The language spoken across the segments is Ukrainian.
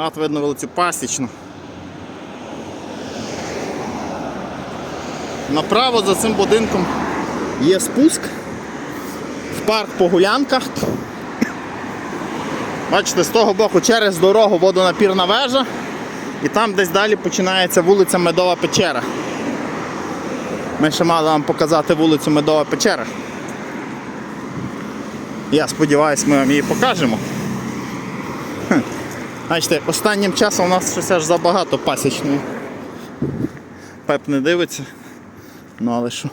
От видно вулицю Пасічну. Направо за цим будинком є спуск в парк по гулянках. Бачите, з того боку через дорогу водонапірна вежа. І там десь далі починається вулиця Медова Печера. Ми ще мали вам показати вулицю Медова Печера. Я сподіваюся, ми вам її покажемо. Бачите, останнім часом у нас щось аж забагато пасічної. Пеп не дивиться. Ну але що?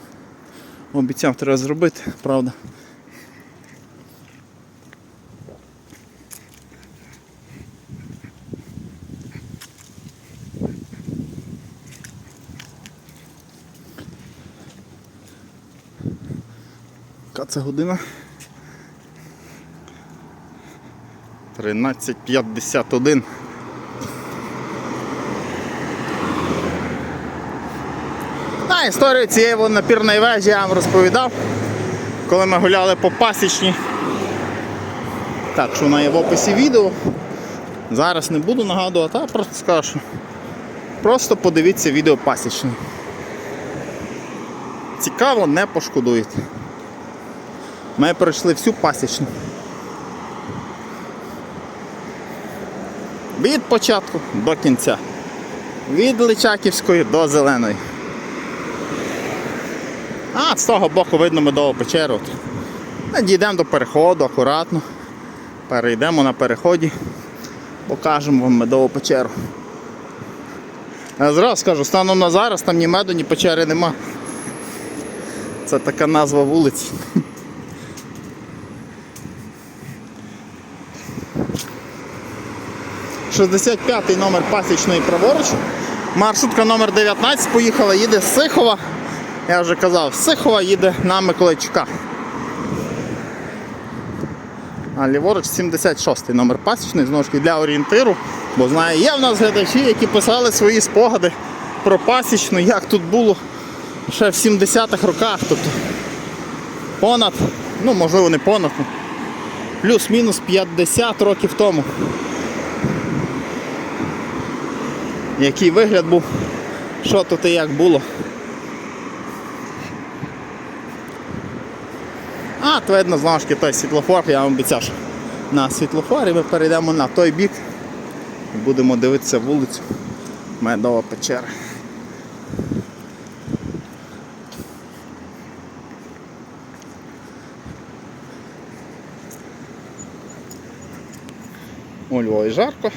Обіцяв треба зробити, правда. Яка це година? 13.51. А, історію цієї водонапірної вежі я вам розповідав, коли ми гуляли по пасічні. Так, що вона є в описі відео. Зараз не буду нагадувати, а просто скажу. Просто подивіться відео пасічне. Цікаво, не пошкодуєте. Ми пройшли всю пасічну. Від початку до кінця. Від Личаківської до Зеленої. А, з того боку видно медову печеру. Дійдемо до переходу акуратно. Перейдемо на переході, покажемо вам медову печеру. Я зразу скажу, станом на зараз там ні меду, ні печери нема. Це така назва вулиці. «65-й номер пасічної праворуч. Маршрутка номер 19 поїхала, їде з Сихова. Я вже казав, з Сихова їде на Миколайчука. А ліворуч 76 номер пасічний, знову ж таки для орієнтиру. Бо знаю, є в нас глядачі, які писали свої спогади про пасічну, як тут було ще в 70-х роках. Тобто понад, ну можливо не понад, ну, плюс-мінус 50 років тому. Який вигляд був, що тут і як було. А, то видно знову ж той світлофор, я вам обіцяв, що на світлофорі ми перейдемо на той бік і будемо дивитися вулицю Медова печера. У Львові жарко.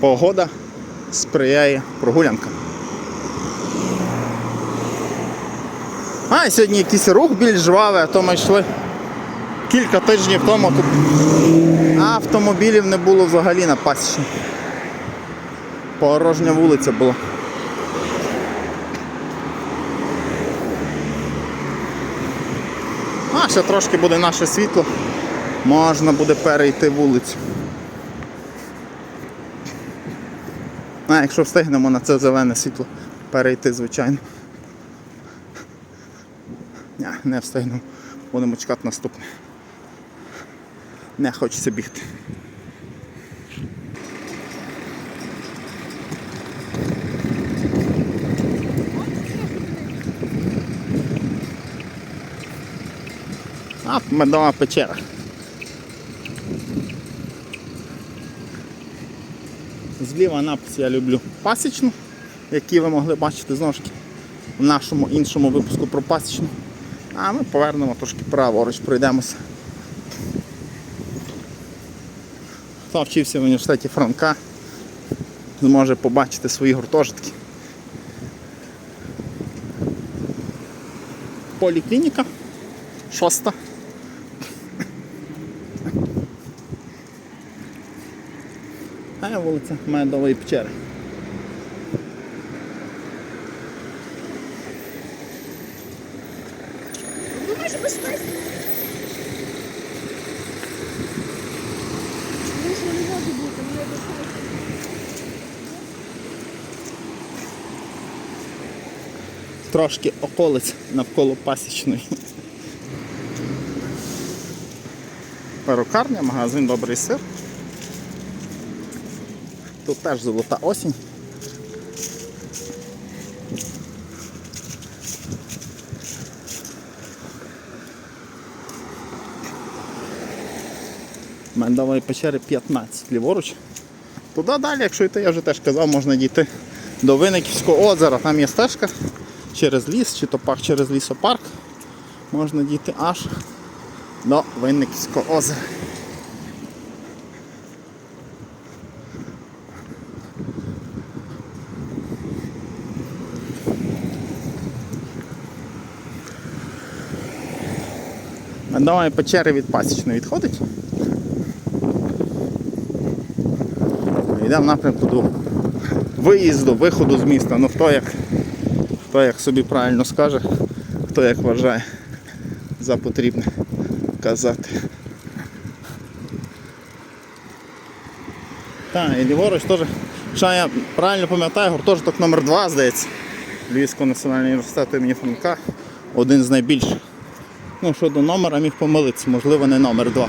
Погода сприяє прогулянкам. А, сьогодні якийсь рух більш жвавий, а то ми йшли кілька тижнів тому тут автомобілів не було взагалі на пасічні. Порожня вулиця була. А, ще трошки буде наше світло, можна буде перейти вулицю. А, якщо встигнемо на це зелене світло перейти, звичайно. Ні, не встигнемо. Будемо чекати наступне. Не хочеться бігти. А, медова печера. Зліва напис я люблю пасічну, які ви могли бачити знову ж таки в нашому іншому випуску про пасічну. А ми повернемо трошки праворуч, пройдемося. Хто вчився в університеті Франка, зможе побачити свої гуртожитки. Поліклініка шоста. А я вулиця Медової печери. Трошки околиць навколо пасічної. перукарня, магазин Добрий сир. Тут теж золота осінь. Мендової печери 15 ліворуч. Туди далі, якщо йти, я вже теж казав, можна дійти до Винниківського озера. Там є стежка через ліс, чи то пак через лісопарк. Можна дійти аж до Винниківського озера. Мендової печери від пасічної відходить. Йдемо в напрямку до виїзду, виходу з міста. Ну хто як, хто як собі правильно скаже, хто як вважає за потрібне казати. Так, і ліворуч теж, що я правильно пам'ятаю, гуртожиток номер 2 здається, Львівського національного університету імені Франка, один з найбільших. Ну, щодо номера міг помилитися, можливо, не номер 2.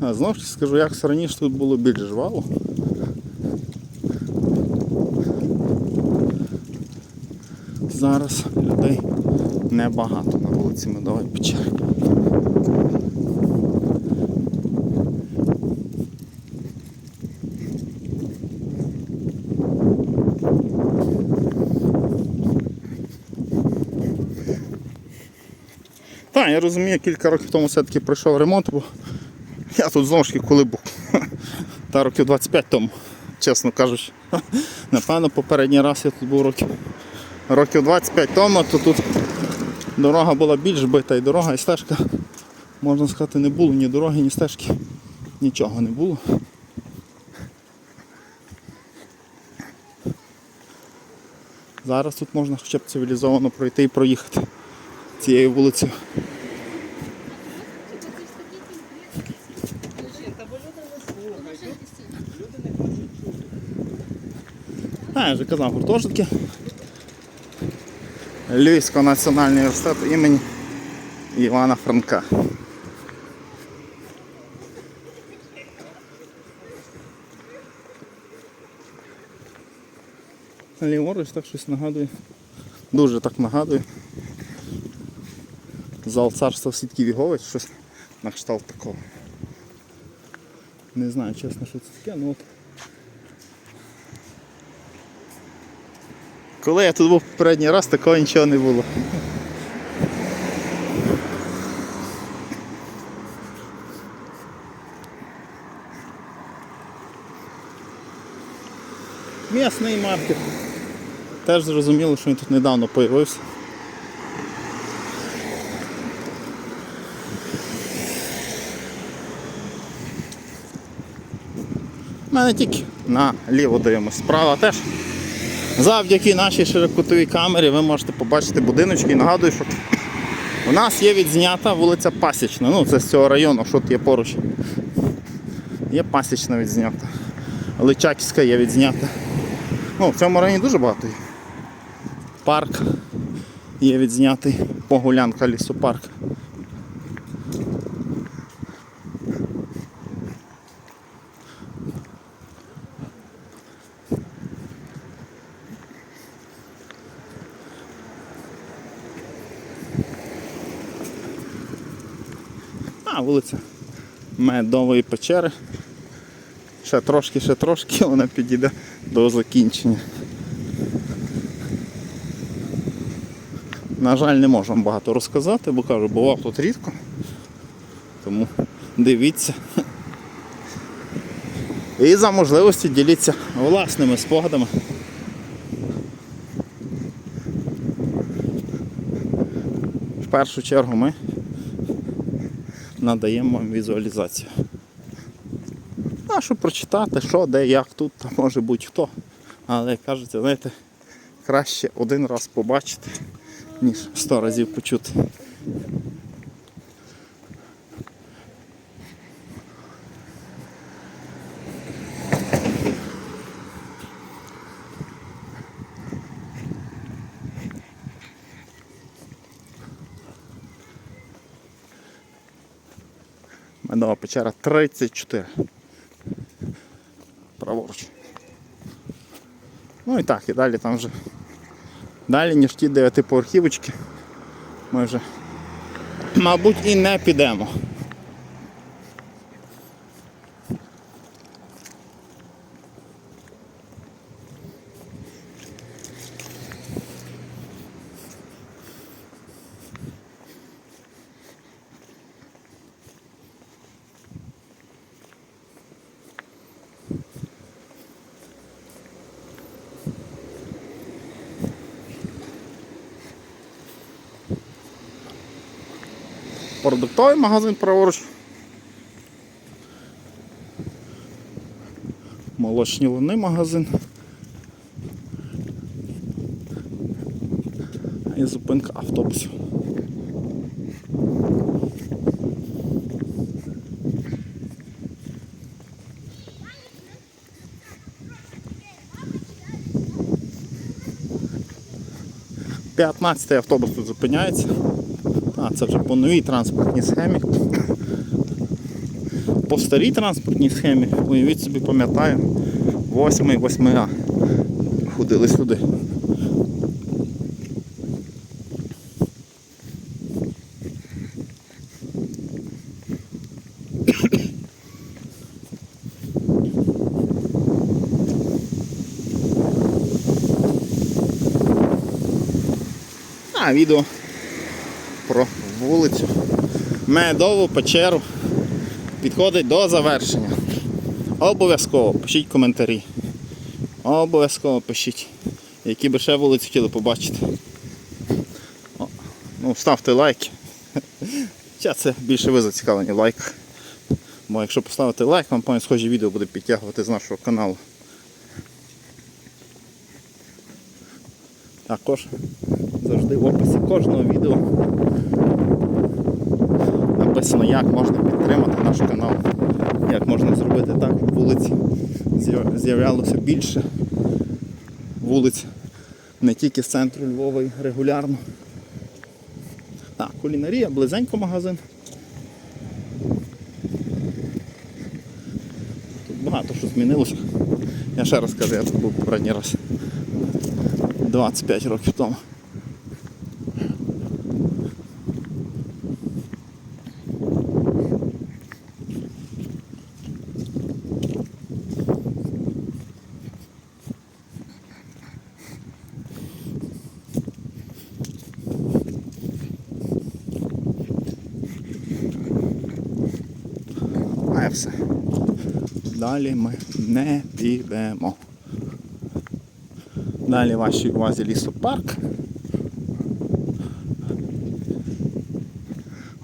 А знову ж скажу, як раніше тут було більш жваво. Зараз людей небагато на вулиці Медової печери. Так, я розумію, кілька років тому все-таки пройшов ремонт, бо я тут знову ж таки коли був. Та років 25 тому, чесно кажучи. Напевно, попередній раз я тут був років, років 25 тому, то тут дорога була більш бита і дорога, і стежка, можна сказати, не було ні дороги, ні стежки. Нічого не було. Зараз тут можна хоча б цивілізовано пройти і проїхати цією вулицею. Я вже гуртожитки. Львівського національного університету імені Івана Франка. Ліворуч так щось нагадує. Дуже так нагадує. Зал царства сітків Вігович, щось на кшталт такого. Не знаю, чесно, що це таке, ну от. Коли я тут був попередній раз, такого нічого не було. Місний маркет. Теж зрозуміло, що він тут недавно появився. Ми не тільки наліво дивимося, справа теж. Завдяки нашій широкотовій камері ви можете побачити будиночки. Нагадую, що у нас є відзнята вулиця Пасічна. Ну, це з цього району, що тут є поруч. Є пасічна відзнята. Личаківська є відзнята. Ну, в цьому районі дуже багато є. Парк є відзнятий, погулянка лісопарк. Вулиця Медової печери. Ще трошки, ще трошки вона підійде до закінчення. На жаль, не можу вам багато розказати, бо кажу, бував тут рідко. Тому дивіться. І за можливості діліться власними спогадами. В першу чергу ми надаємо вам візуалізацію. А щоб прочитати, що, де, як, тут, там може бути хто. Але як знаєте, краще один раз побачити, ніж сто разів почути. Медова печера 34. Праворуч. Ну і так, і далі там вже. Далі, ніж ті дев'ятиповерхівочки, ми вже, мабуть, і не підемо. Продуктовий магазин праворуч. Молочні луни магазин. І зупинка автобусів. П'ятнадцятий автобус тут зупиняється. А, це вже по новій транспортній схемі. По старій транспортній схемі, уявіть собі, пам'ятаю, 8 8А. Ходили сюди. А, відео про вулицю Медову печеру підходить до завершення. Обов'язково пишіть коментарі. Обов'язково пишіть, які би ще вулиці хотіли побачити. О, ну, ставте лайки. Хоча це більше ви зацікавлені в лайках. Бо якщо поставити лайк, вам потім схожі відео буде підтягувати з нашого каналу. Також завжди в описі кожного відео написано, як можна підтримати наш канал, як можна зробити так, щоб вулиці з'являлося більше вулиць, не тільки з центру Львова і регулярно. Так, кулінарія, близенько магазин. Тут багато що змінилося. Я ще раз кажу, я тут був попередній раз. 25 років тому. все. Далі ми не підемо. Далі вашій увазі лісопарк.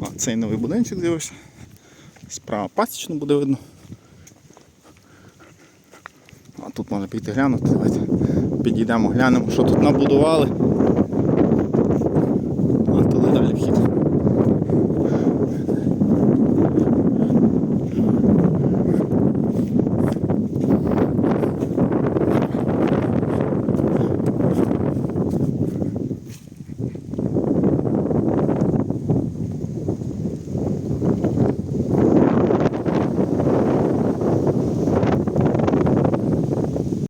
О, Цей новий будинчик з'явився. Справа пасічно буде видно. А тут можна піти глянути, давайте підійдемо, глянемо, що тут набудували. А туди далі вхід.